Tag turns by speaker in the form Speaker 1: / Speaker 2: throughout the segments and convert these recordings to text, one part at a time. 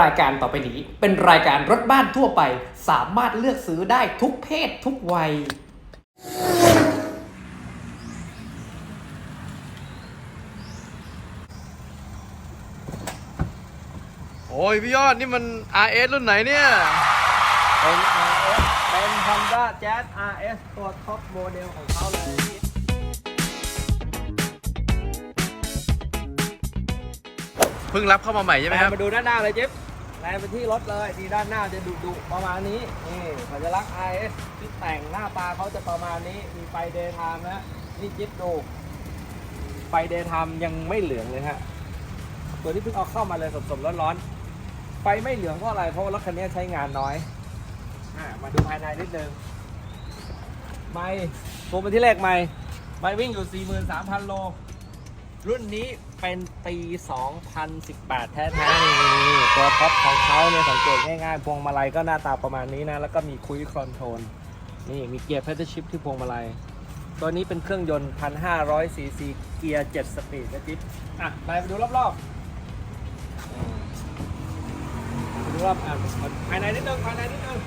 Speaker 1: รายการต่อไปนี้ เป็นรายการรถบ้านทั่วไป สามารถเลือกซื้อได้ทุกเพศทุกวัย
Speaker 2: โอ้ยพี่ยอดนี่มัน RS รุ่นไหนเนี่ย
Speaker 3: เป็น RS เป็น Honda Jazz RS ตัวท็อปโมเดลของเขาเลย
Speaker 2: เพิ่งรับเข้ามาใหม่ใช่ไหมครับ
Speaker 3: มาดูด้านหน้าเลยจิ๊บ แลนไปที่รถเลยที่ด้านหน้าจะดุดุๆประมาณนี้นี่สัญลักษณ์ RS ที่แต่งหน้าตาเขาจะประมาณนี้มีไฟเดย์ไทม์นะนี่จิ๊บดูไฟเดย์ไทม์ยังไม่เหลืองเลยฮะตัวที่เพิ่งเอาเข้ามาเลยสดๆร้อนๆไฟไม่เหลืองเพราะอะไรเพราะรถคันนี้ใช้งานน้อยอะมาดูภายในนิดนึงไม่ตัวเป็นที่เลขไม่ไม่วิ่งอยู่ 43,000 โล รุ่นนี้ เป็นปี 2018 แท้ๆนี่นี่นี่ตัวท็อปของเขาเนี่ยสังเกตง่ายๆ พวงมาลัยก็หน้าตาประมาณนี้นะ แล้วก็มีคุยคอนโทรลนี่มีเกียร์เพ d ชิ p ที่พวงมาลัย ตัวนี้เป็นเครื่องยนต์ 1,500 ซีซี เกียร์ 7 สปีดนะจิ๊บอะไปไปดูรอบๆอืมไปดูรอบอะภายในนิดนึงภายในนิดนึง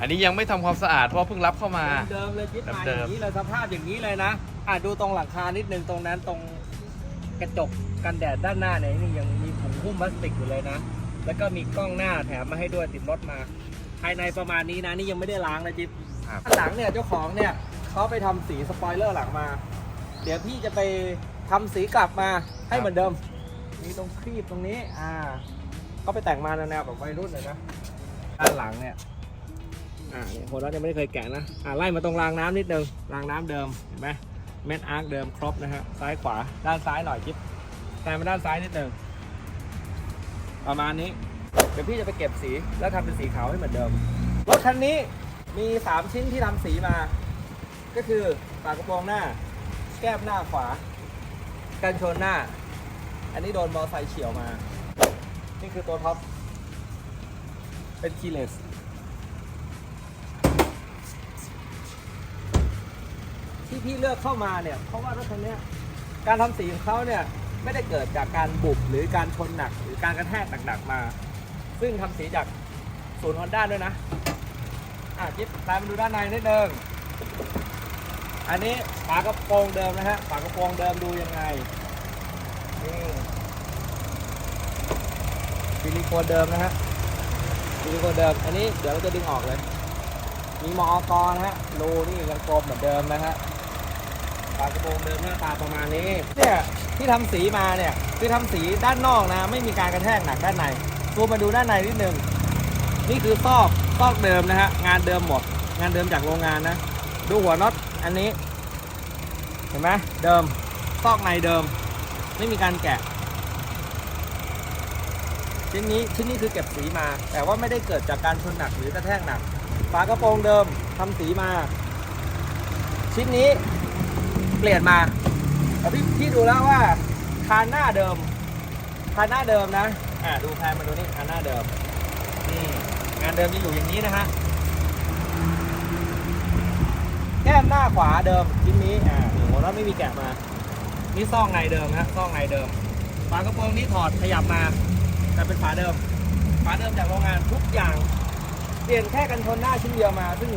Speaker 2: อันนี้ยังไม่ทำความสะอาดเพราะเพิ่งรับเข้ามา
Speaker 3: เดิมๆเลยจิ๊บมาอ
Speaker 2: เดิมๆ
Speaker 3: ย่างนี้เลยสภาพอย่างนี้เลยนะ อะดูตรงหลังคานิดนึงตรงนั้นตรงกระจกกันแดดด้านหน้าเนี่ยนี่ยังมีถุงหุ้มพลาสติกอยู่เลยนะ แล้วก็มีกล้องหน้าแถมมาให้ด้วยติดรถมา ภายในประมาณนี้นะนี่ยังไม่ได้ล้างนะจิ๊บ
Speaker 2: ครับ
Speaker 3: ข้างหลังเนี่ยเจ้าของเนี่ยเขาไปทำสีสปอยเลอร์หลังมา เดี๋ยวพี่จะไปทำสีกลับมาให้เหมือนเดิม มีตรงครีบตรงนี้อ่าเขาไปแต่งมาแนวๆแบบวัยรุ่นเลยนะด้านหลังเนี่ย อ่าเนี่ยโฮลล์ยังไม่ได้เคยแกะนะ อ่าไล่มาตรงรางน้ำนิดนึงรางน้ำเดิมเห็นไหม เม็ดอาร์คเดิมครบนะฮะซ้ายขวาด้านซ้ายหน่อยจิ๊บแซงมาด้านซ้ายนิดหนึ่งประมาณนี้ เดี๋ยวพี่จะไปเก็บสีแล้วทำเป็นสีขาวให้เหมือนเดิมรถคันนี้มี 3 ชิ้นที่ทำสีมา ก็คือฝากระโปรงหน้า แก้มหน้าขวา กันชนหน้า อันนี้โดนมอเตอร์ไซค์เฉียวมา นี่คือตัวท็อปเป็นคีเลส ที่พี่เลือกเข้ามาเนี่ยเพราะว่ารถคันนี้การทำสีของเขาเนี่ยไม่ได้เกิดจากการบุบหรือการชนหนักหรือการกระแทกหนักๆมา ซึ่งทำสีจากศูนย์ฮอนด้าด้วยนะอะจิ๊บตามมาดูด้านในนิดนึงอันนี้ฝากระโปรงเดิมนะฮะฝากระโปรงเดิมดูยังไงนี่ซิลิโคนเดิมนะฮะซิลิโคนเดิม อันนี้เดี๋ยวเราจะดึงออกเลย มีมอกรนะฮะรูนี่ยังกลมเหมือนเดิมนะฮะ ฝากระโปรงเดิมหน้าตาประมาณนี้เนี่ยที่ทำสีมาเนี่ยคือทำสีด้านนอกนะ ไม่มีการกระแทกหนักด้านในตัวมาดูด้านในนิดนึงนี่คือซอกซอกเดิมนะฮะงานเดิมหมด งานเดิมจากโรงงานนะ ดูหัวน็อตอันนี้ เห็นไหมเดิมซอกในเดิม ไม่มีการแกะ ชิ้นนี้ชิ้นนี้คือเก็บสีมา แต่ว่าไม่ได้เกิดจากการชนหนักหรือกระแทกหนักฝากระโปรงเดิมทำสีมา ชิ้นนี้ เปลี่ยนมาแต่พี่พี่ดูแล้วว่าคานหน้าเดิมคานหน้าเดิมนะอ่าดูแพนมาดูนี่คานหน้าเดิมนี่งานเดิมจะอยู่อย่างนี้นะฮะแก้มหน้าขวาเดิมชิ้นนี้อ่าโอ้โหแล้วไม่มีแกะมานี่ซ่องในเดิมนะซ่องในเดิมฝากระโปรงนี้ถอดขยับมาแต่เป็นฝาเดิมฝาเดิมจากโรงงานทุกอย่าง เปลี่ยนแค่กันชนหน้าชิ้นเดียวมาซึ่ง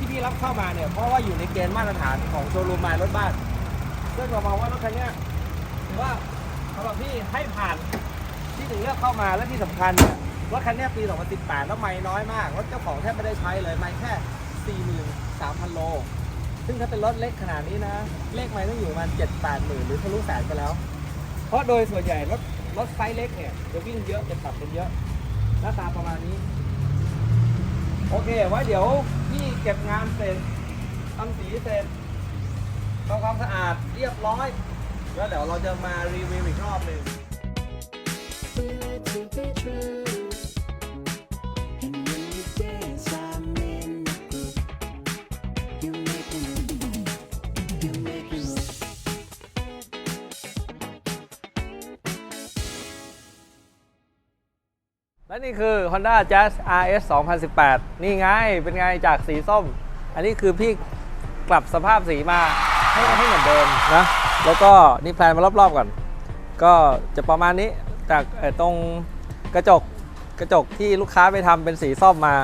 Speaker 3: ที่พี่รับเข้ามาเนี่ยเพราะว่าอยู่ในเกณฑ์มาตรฐานของโชว์รูมมายรถบ้านซึ่งเรามองว่ารถคันเนี้ยถือว่าสำหรับพี่ให้ผ่านที่ถึงเลือกเข้ามาและที่สำคัญเนี่ยรถคันเนี้ยปี2018แล้วไม่น้อยมากรถเจ้าของแทบไม่ได้ใช้เลยไม่แค่ 43,000 โล ซึ่งถ้าเป็นรถเล็กขนาดนี้นะ เลขไม่ต้องอยู่ประมาณ7 8หมื่นหรือทะลุแสนไปแล้ว เพราะโดยส่วนใหญ่รถรถไซส์เล็กเนี่ยจะวิ่งเยอะจะขับเป็นเยอะหน้าตาประมาณนี้ โอเคไว้เดี๋ยว ที่เก็บงานเสร็จทำสีเสร็จทำความสะอาดเรียบร้อย แล้วเดี๋ยวเราจะมารีวิวอีกรอบหนึ่ง
Speaker 4: Feel it to be true.
Speaker 3: และนี่คือ Honda Jazz RS 2018 นี่ไง เป็นไงจากสีส้ม อันนี้คือพี่กลับสภาพสีมาให้ให้เหมือนเดิมนะ แล้วก็นี่แพลนมารอบๆก่อน ก็จะประมาณนี้ จากเอ่อตรงกระจกกระจกที่ลูกค้าไปทำเป็นสีส้มมา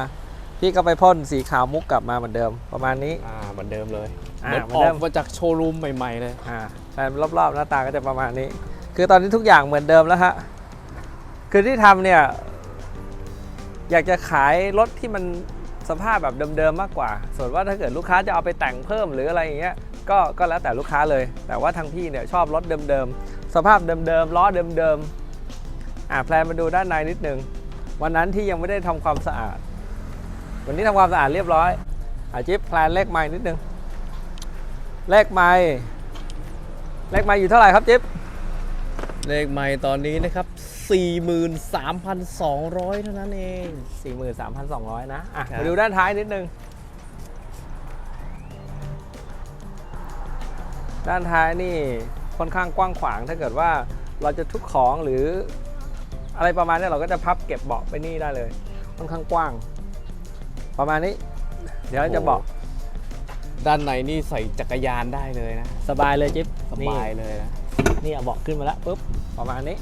Speaker 3: พี่ก็ไปพ่นสีขาวมุกกลับมาเหมือนเดิม ประมาณนี้
Speaker 2: อ่า เหมือนเดิมเลย
Speaker 3: อ่า
Speaker 2: เหมือน
Speaker 3: เหมือ
Speaker 2: อน
Speaker 3: เดิ
Speaker 2: อ
Speaker 3: ม
Speaker 2: กมาจากโชว์รูมใหม่ๆเลย
Speaker 3: อ่าแผนรอบๆหน้าตาก็จะประมาณนี้ คือตอนนี้ทุกอย่างเหมือนเดิมแล้วฮะ คือที่ทำเนี่ย อยากจะขายรถที่มันสภาพแบบเดิมๆมากกว่า ส่วนว่าถ้าเกิดลูกค้าจะเอาไปแต่งเพิ่มหรืออะไรอย่างเงี้ยก็ก็แล้วแต่ลูกค้าเลย แต่ว่าทางพี่เนี่ยชอบรถเดิมๆ สภาพเดิมๆล้อเดิมๆอ่าแพลนมาดูด้านในนิดนึง วันนั้นที่ยังไม่ได้ทำความสะอาด วันนี้ทำความสะอาดเรียบร้อยอาจิ๊บแพลนเลขไม้นิดนึงเลขไม้เลขไม้อยู่เท่าไหร่ครับจิ๊บ
Speaker 2: เลขใหม่ตอนนี้นะครับ 43,200 เท่านั้นเอง
Speaker 3: 43,200 นะ อะ
Speaker 2: ครับ
Speaker 3: มาดูด้านท้ายนิดนึง ด้านท้ายนี่ค่อนข้างกว้างขวาง ถ้าเกิดว่าเราจะทุกของหรืออะไรประมาณนี้เราก็จะพับเก็บเบาะไปนี่ได้เลย ค่อนข้างกว้าง ประมาณนี้ เดี๋ยวเราจะเบาะ
Speaker 2: ด้านในนี่ใส่จักรยานได้เลยนะ
Speaker 3: สบายเลยจิ๊บ
Speaker 2: สบายเลยนะ
Speaker 3: นี่เอาเบาะขึ้นมาแล้วปุ๊บประมาณนี้นี่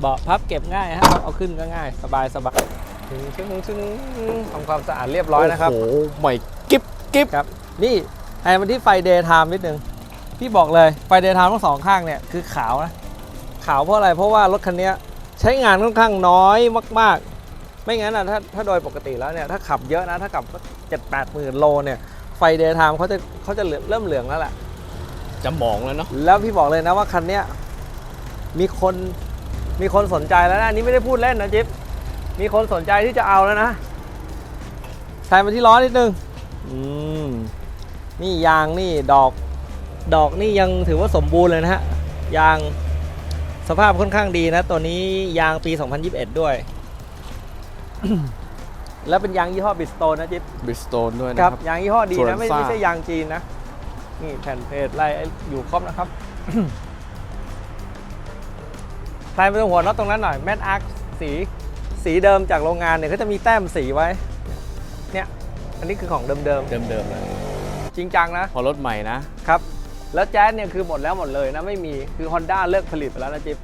Speaker 3: เบาะพับเก็บง่ายฮะเอาเอาขึ้นก็ง่าย สบายสบายถึงชึ้งชึ้งทำความสะอาดเรียบร้อยนะครับ
Speaker 2: โอ้โหใหม่กิ๊บกิ๊บ
Speaker 3: ครับ นี่แอนมาที่ไฟเดย์ไทม์นิดนึง พี่บอกเลยไฟเดย์ไทม์ทั้งสองข้างเนี่ยคือขาวนะ ขาวเพราะอะไร เพราะว่ารถคันนี้ใช้งานค่อนข้างน้อยมาก ๆ ไม่งั้นนะถ้าถ้าโดยปกติแล้วเนี่ยถ้าขับเยอะนะถ้าขับเจ็ดแปดหมื่นโลเนี่ยไฟเดย์ไทม์เขาจะเขาจะเหลืองเริ่มเหลืองแล้วแหละ
Speaker 2: จะหมองแล้วเนาะ
Speaker 3: แล้วพี่บอกเลยนะว่าคันเนี้ยมีคน มีคนสนใจแล้วนะอันนี้ไม่ได้พูดเล่นนะจิ๊บมีคนสนใจที่จะเอาแล้วนะใส่มาที่ล้อนิดนึงอืมนี่ยางนี่ดอก ดอกนี่ยังถือว่าสมบูรณ์เลยนะฮะยางสภาพค่อนข้างดีนะ ตัวนี้ยางปี 2021 ด้วย แล้วเป็นยางยี่ห้อบิสโตนนะจิ๊บ
Speaker 2: บริสโตนด้วยนะ
Speaker 3: ค
Speaker 2: ค
Speaker 3: รั
Speaker 2: รั
Speaker 3: บบยางยี่ห้อดี
Speaker 2: ส่วน
Speaker 3: นะไม่
Speaker 2: ฝ้า
Speaker 3: ไม่ใช่ยางจีนนะ นี่แผ่นเพจอะไรอยู่ครบนะครับ ใครไปตรงหัวน็อตตรงนั้นหน่อยแมทอาร์คสีสีเดิมจากโรงงานเนี่ยเขาจะมีแต้มสีไว้ เนี่ย อันนี้คือของเดิม
Speaker 2: เดิมๆเลย
Speaker 3: ๆจริงจังนะ
Speaker 2: พอรถใหม่นะ
Speaker 3: ครับ แล้วแจ๊สเนี่ยคือหมดแล้วหมดเลยนะไม่มีคือ Honda เลิกผลิตไปแล้วนะจิ๊บ